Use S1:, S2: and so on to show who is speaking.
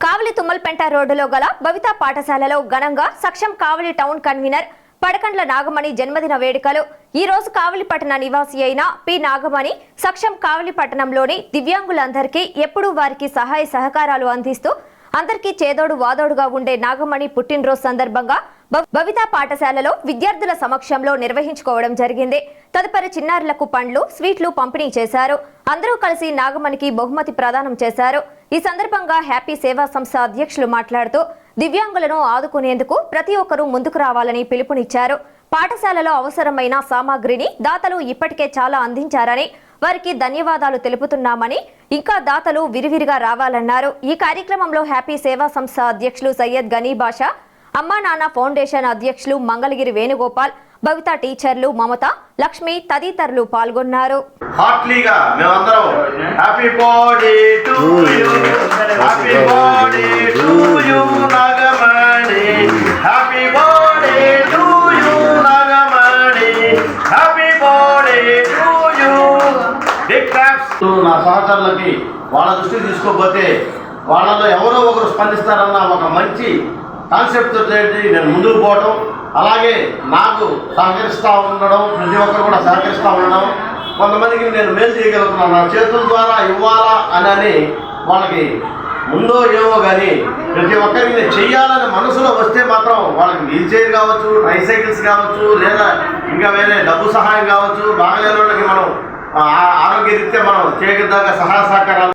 S1: కావలి తుమ్మల్పెంట రోడ్డులో గల బవితా పాఠశాలలో ఘనంగా సక్షం కావలి టౌన్ కన్వీనర్ పడకండ్ల నాగమణి జన్మదిన వేడుకలు. ఈ రోజు కావలిపట్టణ నివాసి అయిన పి నాగమణి సక్షం కావలిపట్టణంలోని దివ్యాంగులందరికీ ఎప్పుడూ వారికి సహాయ సహకారాలు అందిస్తూ అందరికీ చేదోడు వాదోడుగా ఉండే నాగమణి పుట్టినరోజు సందర్భంగా భవిత పాఠశాలలో విద్యార్థుల సమక్షంలో నిర్వహించుకోవడం జరిగింది. తదుపరి చిన్నారులకు పండ్లు స్వీట్లు పంపిణీ చేశారు. అందరూ కలిసి నాగమణికి బహుమతి ప్రదానం చేశారు. ఈ సందర్భంగా హ్యాపీ సేవా సంస్థ అధ్యక్షులు మాట్లాడుతూ దివ్యాంగులను ఆదుకునేందుకు ప్రతి ఒక్కరూ ముందుకు రావాలని పిలుపునిచ్చారు. పాఠశాలలో అవసరమైన సామాగ్రిని దాతలు ఇప్పటికే చాలా అందించారని వారికి ధన్యవాదాలు తెలుపుతున్నామని ఇంకా దాతలు విరివిరిగా రావాలన్నారు. ఈ కార్యక్రమంలో హ్యాపీ సేవా సంస్థ అధ్యక్షులు సయ్యద్ గనీ బాషా అమ్మా నాన్న ఫౌండేషన్ అధ్యక్షులు మంగళగిరి వేణుగోపాల్ భవిత టీచర్లు మమత లక్ష్మి తదితరులు పాల్గొన్నారు.
S2: హార్ట్లీగా మేమందరం happy birthday to you. Happy birthday to you Nagamani. Happy birthday to you Nagamani. Happy birthday to you. Big claps నా సహచరులకి. వాళ్ళ దృష్టికి తీసుకోకపోతే వాళ్ళలో ఎవరో ఒకరు స్పందిస్తారన్న ఒక మంచి కాన్సెప్ట్ నేను ముందుకు పోవటం. అలాగే నాకు సహకరిస్తూ ఉండడం ప్రతి ఒక్కరు కూడా సహకరిస్తూ ఉండడం. కొంతమందికి నేను మేలు చేయగలుగుతున్నాను. నా చేతుల ద్వారా ఇవ్వాలా అని అని వాళ్ళకి ముందో ఏమో కానీ ప్రతి ఒక్కరికి నేను చెయ్యాలని మనసులో వస్తే మాత్రం వాళ్ళకి వీల్ చైర్ కావచ్చు ట్రైసైకిల్స్ కావచ్చు లేదా ఇంకా వేరే డబ్బు సహాయం కావచ్చు. బాగలేని వాళ్ళకి మనం ఆ, ఆరోగ్యరీత్యా మనం చేయగలిగాక సహాయ సహకారాలు